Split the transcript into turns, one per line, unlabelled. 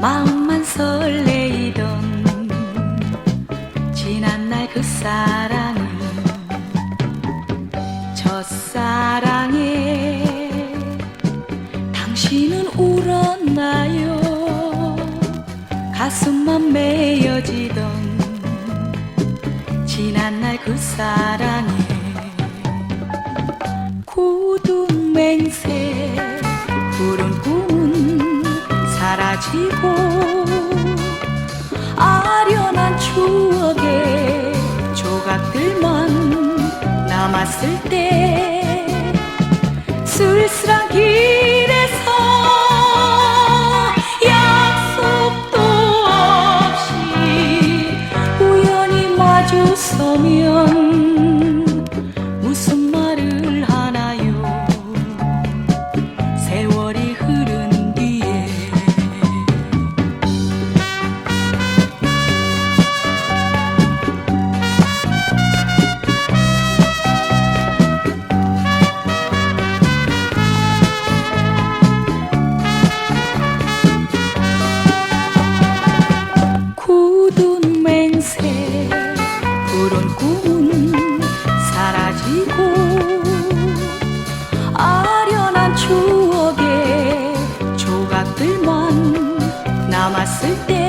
마음만 설레이던 지난 날 그 사랑은 첫사랑에 당신은 울었나요? 가슴만 메어지던 지난 날 그 사랑에 굳은 맹세 꿈은 사라지고 아련한 추억의 조각들만 남았을 때 쓸쓸한 길에서 약속도 없이 우연히 마주서면 푸른 꿈은 사라지고 아련한 추억의 조각들만 남았을 때